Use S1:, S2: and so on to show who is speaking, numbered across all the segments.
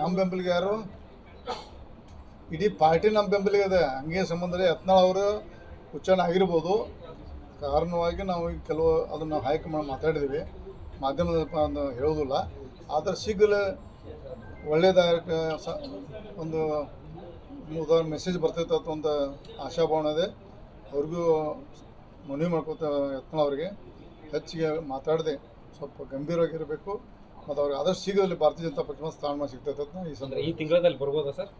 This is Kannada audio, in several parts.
S1: ನಮ್ಮ ಬೆಂಬಲಿಗೆ ಯಾರು? ಇಡೀ ಪಾರ್ಟಿ ನಮ್ಮ ಬೆಂಬಲಿಗೆ ಇದೆ. ಹಂಗೆ ಸಂಬಂಧ. ಯತ್ನಾಳ್ ಅವರು ಉಚ್ಚಾರಣೆ ಆಗಿರ್ಬೋದು. ಕಾರಣವಾಗಿ ನಾವು ಈಗ ಕೆಲವು ಅದನ್ನು ಮಾಡಿ ಮಾತಾಡಿದ್ದೀವಿ ಮಾಧ್ಯಮದ ಹೇಳೋದಿಲ್ಲ. ಆದರೆ ಶೀಘ್ರ ಒಳ್ಳೆಯದಾಯಕ ಸ ಒಂದು ಉದಾಹರಣೆ ಮೆಸೇಜ್ ಬರ್ತೈತೆ ಅಂತ ಒಂದು ಆಶಾಭಾವನೆ ಇದೆ. ಅವ್ರಿಗೂ ಮನವಿ ಮಾಡ್ಕೋತ ಯತ್ನಾಳ್ ಅವರಿಗೆ. ಹೆಚ್ಚಿಗೆ ಮಾತಾಡದೆ. ಸ್ವಲ್ಪ ಗಂಭೀರವಾಗಿರಬೇಕು ಮತ್ತು ಅವ್ರಿಗೆ ಆದಷ್ಟು ಶೀಘ್ರದಲ್ಲಿ ಭಾರತೀಯ ಜನತಾ ಪಕ್ಷ ಸ್ಥಾನಮಾನ ಸಿಗ್ತೈತೆ ಅಂತ ಈ
S2: ಅಂದ್ರೆ
S1: ಸಂದರ್ಭ
S2: ಈ ತಿಂಗಳಲ್ಲಿ ಬರ್ಬೋದಾ ಸರ್?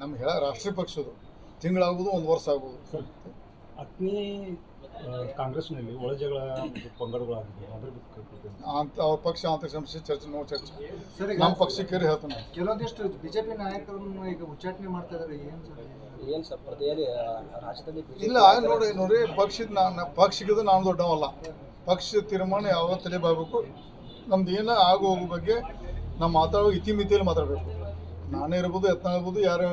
S1: ನಮ್ಮ ಹೇಳ ರಾಷ್ಟ್ರೀಯ ಪಕ್ಷದು ತಿಂಗಳಾಗ್ಬೋದು ಒಂದು ವರ್ಷ ಆಗ್ಬೋದು.
S3: ಅಗ್ನಿ ಕಾಂಗ್ರೆಸ್ನಲ್ಲಿ ಒಳ ಜಗಳ ಪಂಗಡಗಳಾಗಿದೆ
S1: ಅಂತ ಅವ್ರ ಪಕ್ಷ ಆಂತರಿಕ ಸಮಸ್ಯೆ ಚರ್ಚೆ. ನೋ ಚರ್ಚೆ ನಮ್ಮ ಪಕ್ಷಕ್ಕೆ ಹೇಳ್ತಾನೆ
S4: ಕೆಲವೊಂದಿಷ್ಟು ಬಿಜೆಪಿ ನಾಯಕರನ್ನು ಈಗ ಉಚ್ಚಾಟನೆ ಮಾಡ್ತಾ ಇದ್ದಾರೆ ಏನು ಸರ್?
S5: ಏನು ಸರ್ ಪ್ರತಿಯಲ್ಲಿ ರಾಜ್ಯದಲ್ಲಿ
S1: ಇಲ್ಲ ನೋಡಿ ನೋಡಿ ಪಕ್ಷದ ನಾನು ಪಕ್ಷಕ್ಕಿದ್ದು ನಾನು ದೊಡ್ಡವಲ್ಲ. ಪಕ್ಷ ತೀರ್ಮಾನ ಯಾವ ತಲೆ ಬರಬೇಕು ನಮ್ದು ಏನೋ ಆಗು ಹೋಗೋ ಬಗ್ಗೆ ನಾವು ಮಾತಾಡೋ ಇತಿಮಿತಿಯಲ್ಲಿ ಮಾತಾಡಬೇಕು. ನಾನೇ ಇರ್ಬೋದು, ಯತ್ನ ಇರ್ಬೋದು, ಯಾರೇ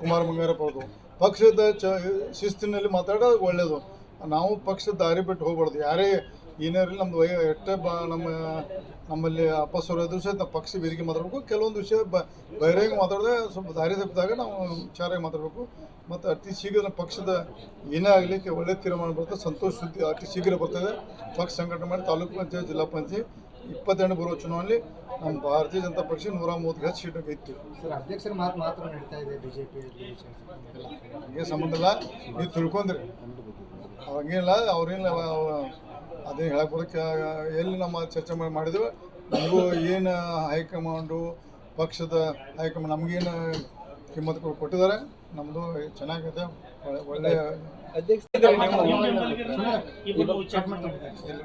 S1: ಕುಮಾರ ಬಂಗಾರಪ್ಪ ಇರ್ಬೋದು ಪಕ್ಷದ ಶಿಸ್ತಿನಲ್ಲಿ ಮಾತಾಡೋದು ಒಳ್ಳೆಯದು ನಾವು ಪಕ್ಷದ ದಾರಿ ಬಿಟ್ಟು ಹೋಗ್ಬಾರ್ದು. ಯಾರೇ ಏನೇ ಇರಲಿ ನಮ್ದು ವಯ ಎಷ್ಟೇ ಬ ನಮ್ಮ ನಮ್ಮಲ್ಲಿ ಅಪಸ್ವರ ಇದ್ರೂ ಸಹಿತ ನಾವು ಪಕ್ಷ ವೇದಿಕೆ ಮಾತಾಡಬೇಕು. ಕೆಲವೊಂದು ವಿಷಯ ಬ ಬಹಿರಂಗ ಮಾತಾಡಿದ್ರೆ ಸ್ವಲ್ಪ ದಾರಿ ತಪ್ಪಿದಾಗ ನಾವು ವಿಚಾರಾಗಿ ಮಾತಾಡಬೇಕು. ಮತ್ತು ಅತಿ ಶೀಘ್ರ ಪಕ್ಷದ ಏನೇ ಆಗಲಿ ಒಳ್ಳೆ ತೀರ್ಮಾನ ಬರ್ತದೆ ಸಂತೋಷ ಸುದ್ದಿ ಅತಿ ಶೀಘ್ರ ಬರ್ತದೆ ಪಕ್ಷ ಸಂಘಟನೆ ಮಾಡಿ ತಾಲೂಕು ಪಂಚಾಯತ್ ಜಿಲ್ಲಾ ಪಂಚಾಯತ್ ಇಪ್ಪತ್ತೆರಡು ಬರುವ ಚುನಾವಣೆಯಲ್ಲಿ ನಮ್ಮ ಭಾರತೀಯ ಜನತಾ ಪಕ್ಷ ನೂರ ಮೂವತ್ತು ಹೆಚ್ಚು ಸೀಟು ಗೆದ್ದು.
S4: ಸರ್ ಅಧ್ಯಕ್ಷರ ಮಾತು ಮಾತ್ರ ನಡೀತಾ ಇದೆ ಬಿಜೆಪಿ
S1: ಸಂಬಂಧ ಇಲ್ಲ. ನೀವು ತಿಳ್ಕೊಂಡ್ರಿ. ಅವಾಗೇನಿಲ್ಲ ಅವ್ರೇನಿಲ್ಲ ಅದೇ ಹೇಳಕ್ ಬರೋಕ್ಕೆ ಎಲ್ಲಿ ನಮ್ಮ ಚರ್ಚೆ ಮಾಡಿ ಮಾಡಿದ್ವಿ. ನಮಗೂ ಏನು ಹೈಕಮಾಂಡು ಪಕ್ಷದ ಹೈಕಮಾಂಡ್ ನಮಗೇನು ಕಿಮ್ಮತ್ತು ಕೊಟ್ಟಿದ್ದಾರೆ. ನಮ್ಮದು ಚೆನ್ನಾಗಿದೆ. ಒಳ್ಳೆ- ಒಳ್ಳೆಯ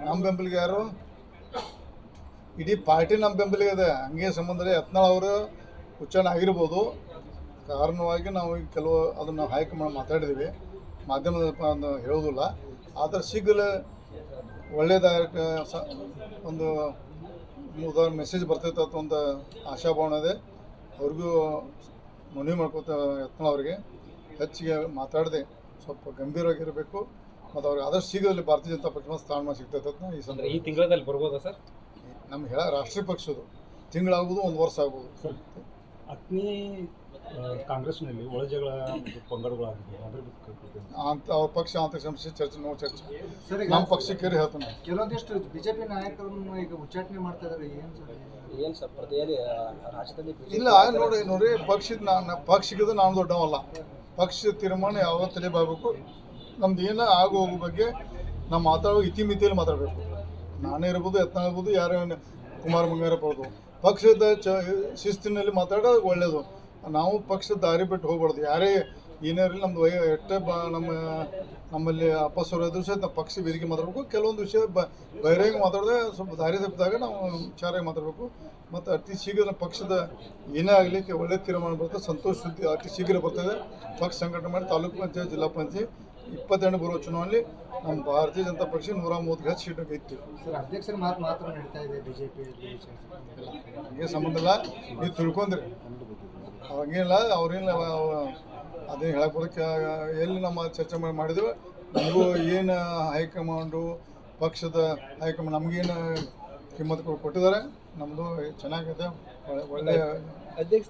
S1: ನಮ್ಮ ಬೆಂಬಲಿಗೆ ಯಾರು? ಇಡೀ ಪಾರ್ಟಿ ನಮ್ಮ ಬೆಂಬಲಿಗೆ ಇದೆ. ಹಂಗೆ ಸಂಬಂಧ. ಯತ್ನಾಳ್ ಅವರು ಉಚ್ಚಾರಣೆ ಆಗಿರ್ಬೋದು. ಕಾರಣವಾಗಿ ನಾವು ಈಗ ಕೆಲವು ಅದನ್ನು ಹೈಕಮಾಂಡ್ ಮಾತಾಡಿದ್ದೀವಿ ಮಾಧ್ಯಮದ ಹೇಳೋದಿಲ್ಲ ಆದರೆ ಶೀಘ್ರ ಒಳ್ಳೆಯದಾಯಕ ಸ ಒಂದು ಉದಾಹರಣೆ ಮೆಸೇಜ್ ಬರ್ತೈತೆ ಅಂತ ಒಂದು ಆಶಾಭಾವನೆ ಇದೆ. ಅವ್ರಿಗೂ ಮನವಿ ಮಾಡ್ಕೋತ ಯತ್ನ ಅವರಿಗೆ. ಹೆಚ್ಚಿಗೆ ಮಾತಾಡದೆ ಸ್ವಲ್ಪ ಗಂಭೀರವಾಗಿರಬೇಕು. ಮತ್ತು ಅವ್ರಿಗೆ ಆದಷ್ಟು ಶೀಘ್ರದಲ್ಲಿ ಭಾರತೀಯ ಜನತಾ ಪಕ್ಷ ಸ್ಥಾನಮಾನ ಸಿಗ್ತೈತೆ ಅಂತ ಈ ಸಂದರ್ಭ
S2: ಈ ತಿಂಗಳಲ್ಲಿ ಬರ್ಬೋದಾ ಸರ್?
S1: ನಮ್ಮ ಹೇಳ ರಾಷ್ಟ್ರೀಯ ಪಕ್ಷದು ತಿಂಗಳಾಗ್ಬೋದು ಒಂದು ವರ್ಷ ಆಗ್ಬೋದು
S3: ಅಗ್ನಿ ಕಾಂಗ್ರೆಸ್ನಲ್ಲಿ ಒಳಜಗಳ ಪಂಗಡಗಳಾಗಿದೆ ಅದ್ರ
S1: ಅಂತ ಅವ್ರ ಪಕ್ಷ ಚರ್ಚೆ ನೋ ಚರ್ಚೆ. ನಮ್ಮ ಪಕ್ಷಕ್ಕೆ ಹೇಳ್ತಾನೆ.
S4: ಕೆಲವೊಂದಿಷ್ಟು ಬಿಜೆಪಿ ನಾಯಕರನ್ನು ಈಗ ಉಚ್ಚಾಟನೆ ಮಾಡ್ತಾ ಇದಾರೆ. ಏನು ಸರ್?
S5: ಏನು ಸರ್? ಪ್ರತಿಯಲ್ಲಿ ರಾಜ್ಯದಲ್ಲಿ
S1: ಇಲ್ಲ ನೋಡಿ ನೋಡಿ ಪಕ್ಷದ ನಾನು ಪಕ್ಷಕ್ಕೆ ನಾನು ದೊಡ್ಡವಲ್ಲ. ಪಕ್ಷ ತೀರ್ಮಾನ ಯಾವ ತಲೆ ಬಾಗಬೇಕು ನಮ್ದು ಏನೋ ಆಗು ಹೋಗೋ ಬಗ್ಗೆ ನಾವು ಮಾತಾಡೋ ಇತಿಮಿತಿಯಲ್ಲಿ ಮಾತಾಡಬೇಕು. ನಾನೇ ಇರ್ಬೋದು ಯತ್ನ ಇರ್ಬೋದು ಯಾರೇ ಕುಮಾರ ಬಂಗಾರಪ್ಪ ಪಕ್ಷದ ಚ ಶಿಸ್ತಿನಲ್ಲಿ ಮಾತಾಡೋದು ಒಳ್ಳೆಯದು ನಾವು ಪಕ್ಷದ ದಾರಿ ಬಿಟ್ಟು ಹೋಗ್ಬಾರ್ದು. ಯಾರೇ ಏನೇ ಇರಲಿ ನಮ್ದು ವಯ ಎಷ್ಟೇ ಬ ನಮ್ಮ ನಮ್ಮಲ್ಲಿ ಅಪಸ್ವರ ಇದ್ರೂ ಸಹಿತ ನಾವು ಪಕ್ಷ ವೇದಿಕೆ ಮಾತಾಡಬೇಕು. ಕೆಲವೊಂದು ವಿಷಯ ಬ ಬಹಿರಂಗ ಮಾತಾಡಿದ್ರೆ ಸ್ವಲ್ಪ ದಾರಿ ತಪ್ಪಿದಾಗ ನಾವು ವಿಚಾರ ಮಾತಾಡಬೇಕು. ಮತ್ತು ಅತಿ ಶೀಘ್ರ ಪಕ್ಷದ ಏನೇ ಆಗಲಿ ಒಳ್ಳೆ ತೀರ್ಮಾನ ಬರ್ತದೆ ಸಂತೋಷ ಸುದ್ದಿ ಅತಿ ಶೀಘ್ರ ಬರ್ತದೆ ಪಕ್ಷ ಸಂಘಟನೆ ಮಾಡಿ ತಾಲೂಕು ಪಂಚಾಯತ್ ಜಿಲ್ಲಾ ಪಂಚಾಯತ್ ಇಪ್ಪತ್ತೆರಡು ಬರುವ ಚುನಾವಣೆಯಲ್ಲಿ ನಮ್ಮ ಭಾರತೀಯ ಜನತಾ ಪಕ್ಷ ನೂರ ಮೂವತ್ತು ಹೆಚ್ಚು ಸೀಟು ಇತ್ತು.
S4: ಸರ್ ಅಧ್ಯಕ್ಷರ ಮಾತು ಮಾತ್ರ ನಡೀತಾ ಇದೆ ಬಿಜೆಪಿ
S1: ಹಂಗೆ ಸಂಬಂಧ. ಇಲ್ಲ ನೀವು ತಿಳ್ಕೊಂಡ್ರಿ. ಅವಾಗೇನಿಲ್ಲ ಅವ್ರೇನಿಲ್ಲ ಅದೇ ಹೇಳಕ್ಕೆ ಎಲ್ಲಿ ನಮ್ಮ ಚರ್ಚೆ ಮಾಡಿ ಮಾಡಿದ್ವಿ, ನಮಗೂ ಏನು ಹೈಕಮಾಂಡು, ಪಕ್ಷದ ಹೈಕಮಾಂಡ್ ನಮಗೇನು ಕಿಮ್ಮತ್ತು ಕೊಟ್ಟಿದ್ದಾರೆ ನಮ್ಮದು ಚೆನ್ನಾಗಿದೆ, ಒಳ್ಳೆ- ಒಳ್ಳೆಯ
S2: ಅಧ್ಯಕ್ಷ